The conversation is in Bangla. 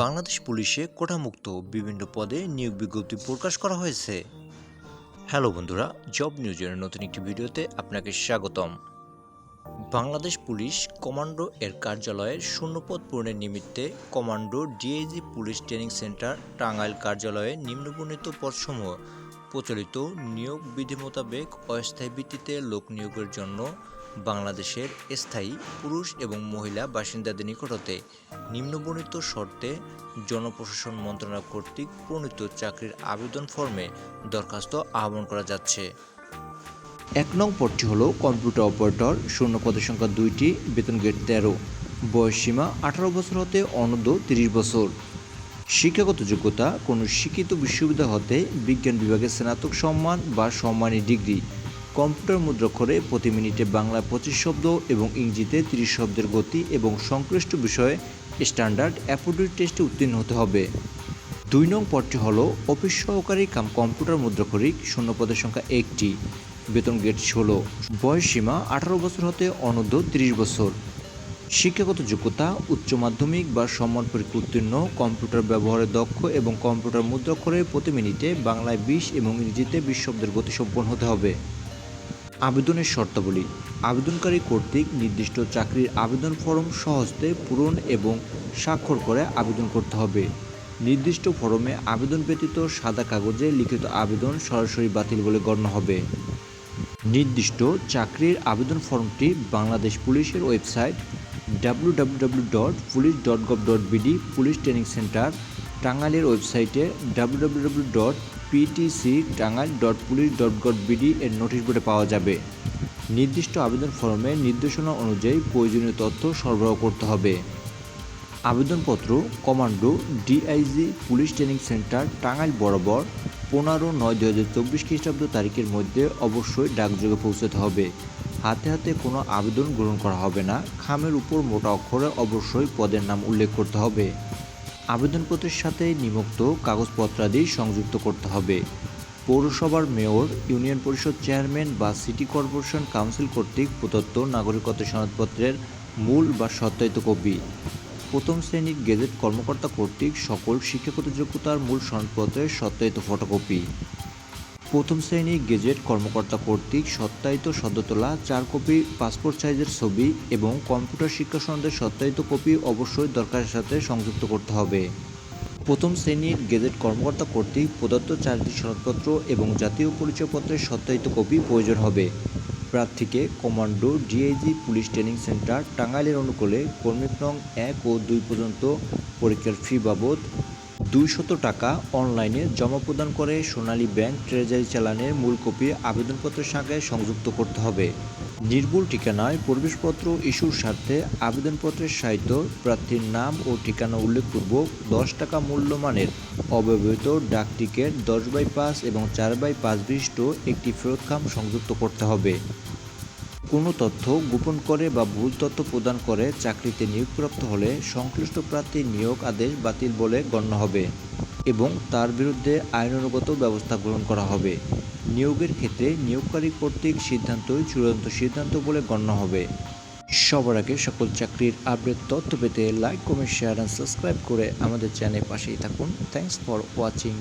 বাংলাদেশ পুলিশে কোটামুক্ত বিভিন্ন পদে নিয়োগ বিজ্ঞপ্তি প্রকাশ করা হয়েছে। হ্যালো বন্ধুরা, জব নিউজের নতুন একটি ভিডিওতে আপনাকে স্বাগতম। বাংলাদেশ পুলিশ কমান্ডো এর কার্যালয়ের শূন্যপদ পূরণের নিমিত্তে commando DIG police training centre Tangail কার্যালয়ে নিম্নবর্ণিত পদসমূহ প্রচলিত নিয়োগ বিধি মোতাবেক অস্থায়ী ভিত্তিতে লোক নিয়োগের জন্য বাংলাদেশের স্থায়ী পুরুষ এবং মহিলা বাসিন্দাদের নিকট হতে নিম্নবর্ণিত শর্তে জনপ্রশাসন মন্ত্রণালয় কর্তৃক প্রণীত চাকরির আবেদন ফর্মে দরখাস্ত আহ্বান করা যাচ্ছে। এক নং পদটি হলো কম্পিউটার অপারেটর, শূন্য পদের সংখ্যা দুইটি, বেতন গেট তেরো। বয়স সীমা আঠারো বছর হতে অনূর্ধ্ব তিরিশ বছর। শিক্ষাগত যোগ্যতা, কোনো শিক্ষিত বিশ্ববিদ্যালয় হতে বিজ্ঞান বিভাগে স্নাতক সম্মান বা সম্মানী ডিগ্রি। কম্পিউটার মুদ্রাক্ষরে প্রতি মিনিটে বাংলা পঁচিশ শব্দ এবং ইংরেজিতে তিরিশ শব্দের গতি এবং সংশ্লিষ্ট বিষয়ে স্ট্যান্ডার্ড অ্যাপোডিট টেস্টে উত্তীর্ণ হতে হবে। দুই নং পদটি হল অফিস সহকারী কাম কম্পিউটার মুদ্রাক্ষরিক শূন্য পদের সংখ্যা একটি। বেতন গেট ষোলো। বয়স সীমা আঠারো বছর হতে অনূর্ধ্ব তিরিশ বছর। শিক্ষাগত যোগ্যতা, উচ্চ মাধ্যমিক বা সম্মান পরীক্ষা উত্তীর্ণ, কম্পিউটার ব্যবহারে দক্ষ এবং কম্পিউটার মুদ্রাক্ষরে প্রতি মিনিটে বাংলায় বিশ এবং ইংরেজিতে বিশ শব্দের গতি সম্পন্ন হতে হবে। আবেদনের শর্তাবলী। আবেদনকারী কর্তৃক নির্দিষ্ট চাকরির আবেদন ফর্ম সহজতে পূরণ এবং স্বাক্ষর করে আবেদন করতে হবে। নির্দিষ্ট ফর্মে আবেদন ব্যতীত সাদা কাগজে লিখিত আবেদন সরাসরি বাতিল বলে গণ্য হবে। নির্দিষ্ট চাকরির আবেদন ফর্মটি বাংলাদেশ পুলিশের website W dot police dot gov dot BD police training centre টাঙ্গাইলের ওয়েবসাইটে W W dot PTC Tangail dot police dot gov BD এর নোটিশ বোর্ডে পাওয়া যাবে। নির্দিষ্ট আবেদন ফর্মে নির্দেশনা অনুযায়ী প্রয়োজনীয় তথ্য সরবরাহ করতে হবে। আবেদনপত্র commando DIG police training centre Tangail বরাবর পনেরো নয় দু হাজার চব্বিশ খ্রিস্টাব্দ তারিখের মধ্যে অবশ্যই ডাকযোগে পৌঁছাতে হবে। হাতে হাতে কোনো আবেদন গ্রহণ করা হবে না। খামের উপর মোটা অক্ষরে অবশ্যই পদের নাম উল্লেখ করতে হবে। আবেদনপত্রের সাথে নিমুক্ত কাগজপত্রাদি সংযুক্ত করতে হবে। পৌরসভার মেয়র, ইউনিয়ন পরিষদ চেয়ারম্যান বা সিটি কর্পোরেশন কাউন্সিল কর্তৃক প্রদত্ত নাগরিকত্ব সনদপত্রের মূল বা সত্যায়িত কপি। প্রথম শ্রেণির গেজেট কর্মকর্তা কর্তৃক সকল শিক্ষাগত যোগ্যতার মূল সনদপত্রের সত্যায়িত ফটোকপি। প্রথম শ্রেণির গেজেট কর্মকর্তা কর্তৃক সত্যায়িত সদ্য তোলা চার কপি, পাসপোর্ট সাইজের ছবি এবং কম্পিউটার শিক্ষা সনদের সত্যায়িত কপি অবশ্যই দরকারের সাথে সংযুক্ত করতে হবে। প্রথম শ্রেণির গেজেট কর্মকর্তা কর্তৃক প্রদত্ত চারটি সনদপত্র এবং জাতীয় পরিচয়পত্রের সত্যায়িত কপি প্রয়োজন হবে। প্রার্থীকে commando, DIG, police training centre, টাঙ্গাইলের অনুকূলে কর্মী নং এক ও দুই পর্যন্ত পরীক্ষার ফি বাবদ দুইশত টাকা অনলাইনে জমা প্রদান করে সোনালী ব্যাংক ট্রেজারি চালানের মূল কপি আবেদনপত্রের শাখায় সংযুক্ত করতে হবে। নির্ভুল ঠিকানায় প্রবেশপত্র ইস্যুর স্বার্থে আবেদনপত্রের সাহিত্য, প্রার্থীর নাম ও ঠিকানা উল্লেখপূর্বক দশ টাকা মূল্যমানের অব্যবহৃত ডাক টিকিট, দশ বাই পাঁচ এবং চার বাই পাঁচ বিশিষ্ট একটি ফেরতখাম সংযুক্ত করতে হবে। কোনো তথ্য গোপন করে বা ভুল তথ্য প্রদান করে চাকরিতে নিয়োগপ্রাপ্ত হলে সংশ্লিষ্ট প্রার্থীর নিয়োগ আদেশ বাতিল বলে গণ্য হবে এবং তার বিরুদ্ধে আইনানুগত ব্যবস্থা গ্রহণ করা হবে। নিয়োগের ক্ষেত্রে নিয়োগকারী কর্তৃক সিদ্ধান্তই চূড়ান্ত সিদ্ধান্ত বলে গণ্য হবে। সবার আগে সকল চাকরির আপডেট তথ্য পেতে like comment share and subscribe করে আমাদের চ্যানেল পাশেই থাকুন। Thanks for watching